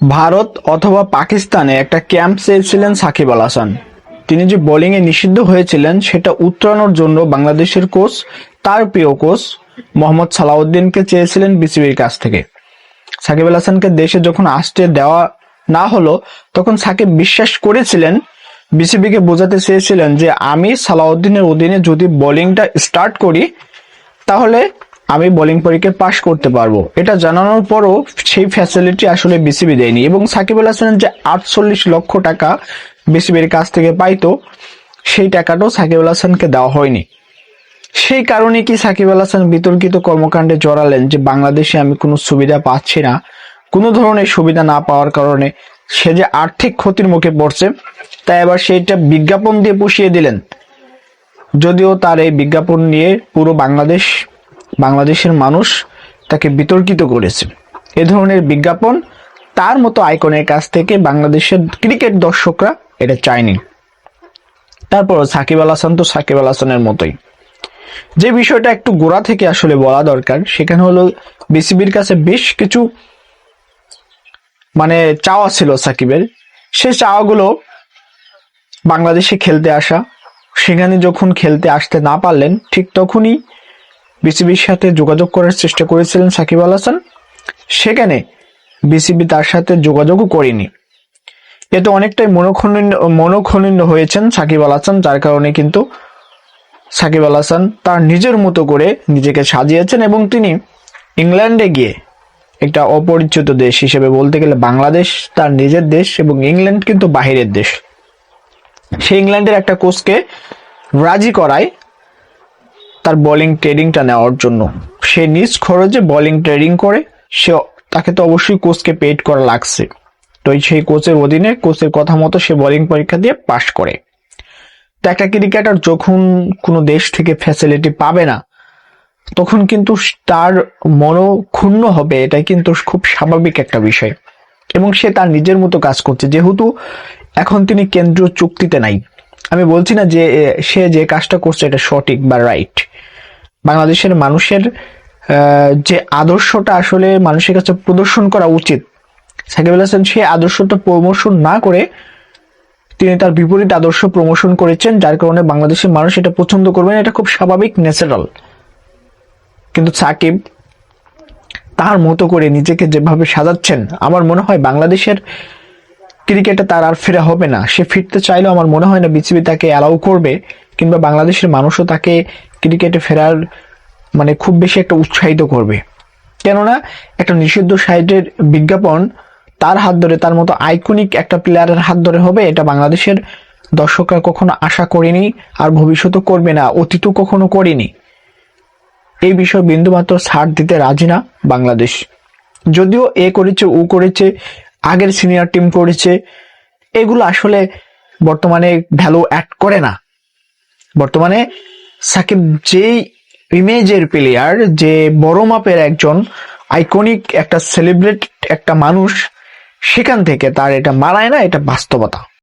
ভারত অথবা পাকিস্তানে একটা ক্যাম্প চেয়েছিলেন সাকিব আল হাসান। তিনি যে বোলিংয়ে নিষিদ্ধ হয়েছিলেন, সেটা উত্তরানোর জন্য বাংলাদেশের কোচ, তার প্রিয় কোচ, মোহাম্মদ সালাউদ্দিনকে চেয়েছিলেন বিসিবির কাছ থেকে। সাকিব আল হাসানকে দেশে যখন আসতে দেওয়া না হলো, তখন সাকিব বিশ্বাস করেছিলেন, বিসিবিকে বোঝাতে চেয়েছিলেন যে আমি সালাউদ্দিনের অধীনে যদি বোলিংটা স্টার্ট করি, তাহলে আমি বোলিং পরীক্ষায় পাশ করতে পারব। এটা জানানোর পরও সেই ফ্যাসিলিটি আসলে বিসিবি দেয়নি। এবং সাকিব আল হাসানের যে আটচল্লিশ লক্ষ টাকা বিসিবির কাছ থেকে পাইতো, সেই টাকাটাও সাকিব আল হাসানকে দেওয়া হয়নি। সেই কারণে কি সাকিব আল হাসান বিতর্কিত কর্মকাণ্ডে জড়ালেন যে বাংলাদেশে আমি কোনো সুবিধা পাচ্ছি না? কোনো ধরনের সুবিধা না পাওয়ার কারণে সে যে আর্থিক ক্ষতির মুখে পড়ছে তাই এবার সেইটা বিজ্ঞাপন দিয়ে পুষিয়ে দিলেন। যদিও তার এই বিজ্ঞাপন নিয়ে পুরো বাংলাদেশ বাংলাদেশের মানুষ তাকে বিতর্কিত করেছে। এ ধরনের বিজ্ঞাপন তার মতো আইকনের কাছ থেকে বাংলাদেশের ক্রিকেট দর্শকরা এটা চায়নি। তারপর সাকিব আল হাসান তো সাকিব আল হাসানের মতোই। যে বিষয়টা একটু গোড়া থেকে আসলে বলা দরকার, সেখানে হলো বিসিবির কাছে বেশ কিছু মানে চাওয়া ছিল সাকিবের। সে চাওয়াগুলো বাংলাদেশে খেলতে আসা, সেখানে যখন খেলতে আসতে না পারলেন, ঠিক তখনই বিসিবির সাথে যোগাযোগ করার চেষ্টা করেছিলেন সাকিব আল হাসান। সেখানে বিসিবি তার সাথে যোগাযোগও করেনি। এতে অনেকটাই মনোক্ষণিন্য মনোক্ষণিন্য হয়েছেন সাকিব আল হাসান, যার কারণে কিন্তু সাকিব আল হাসান তার নিজের মতো করে নিজেকে সাজিয়েছেন এবং তিনি ইংল্যান্ডে গিয়ে একটা অপরিচিত দেশ হিসেবে বলতে গেলে বাংলাদেশ তার নিজের দেশ এবং ইংল্যান্ড কিন্তু বাহিরের দেশ। সে ইংল্যান্ডের একটা কোচকে রাজি করায় তার বোলিং ট্রেডিংটা নেওয়ার জন্য। সে নিজ খরচে বোলিং ট্রেডিং করে, সে তাকে তো অবশ্যই কোচকে পেড করা লাগছে। তো সেই কোচের অধীনে কোচের কথা মতো সে বোলিং পরীক্ষা দিয়ে পাশ করে। তো একটা ক্রিকেটার যখন কোনো দেশ থেকে ফ্যাসিলিটি পাবে না, তখন কিন্তু তার মনো ক্ষুণ্ণ হবে, এটাই কিন্তু খুব স্বাভাবিক একটা বিষয়। এবং সে তার নিজের মতো কাজ করছে, যেহেতু এখন তিনি কেন্দ্রীয় চুক্তিতে নাই। আমি বলছি না যে সে যে কাজটা করছে এটা সঠিক বা রাইট বাংলাদেশের মানুষের যে আদর্শটা আসলে মানুষের কাছে প্রদর্শন করা উচিত। সাকিব আল হাসান সেই আদর্শটা প্রমোশন না করে তিনি তার বিপরীত আদর্শ প্রমোশন করেছেন, যার কারণে বাংলাদেশের মানুষ এটা পছন্দ করবেন এটা খুব স্বাভাবিক ন্যাচারাল কিন্তু সাকিব তার মতো করে নিজেকে যেভাবে সাজাচ্ছেন, আমার মনে হয় বাংলাদেশের ক্রিকেটে তার আর ফেরা হবে না। সে ফিরতে চাইলেও আমার মনে হয় না বিসিবি তাকে অ্যালাউ করবে, কিংবা বাংলাদেশের মানুষও তাকে ক্রিকেটে ফেরার মানে খুব বেশি একটা উৎসাহিত করবে। কেননা একটা নিষিদ্ধ সাইটের বিজ্ঞাপন তার হাত ধরে, তার মতো আইকনিক একটা প্লেয়ারের হাত ধরে হবে, এটা বাংলাদেশের দর্শকরা কখনো আশা করেনি আর ভবিষ্যতেও করবে না, অতীতও কখনো করেনি। এই বিষয়ে বিন্দুমাত্র ছাড় দিতে রাজি না বাংলাদেশ। যদিও এ করেছে, ও করেছে, আগের সিনিয়র টিম করেছে, এগুলো আসলে বর্তমানে ভ্যালু অ্যাড করে না। বর্তমানে সাকিব যেই ইমেজের প্লেয়ার যে বড় মাপের একজন আইকনিক একটা সেলিব্রেট একটা মানুষ, সেখান থেকে তার এটা মারায় না, এটা বাস্তবতা।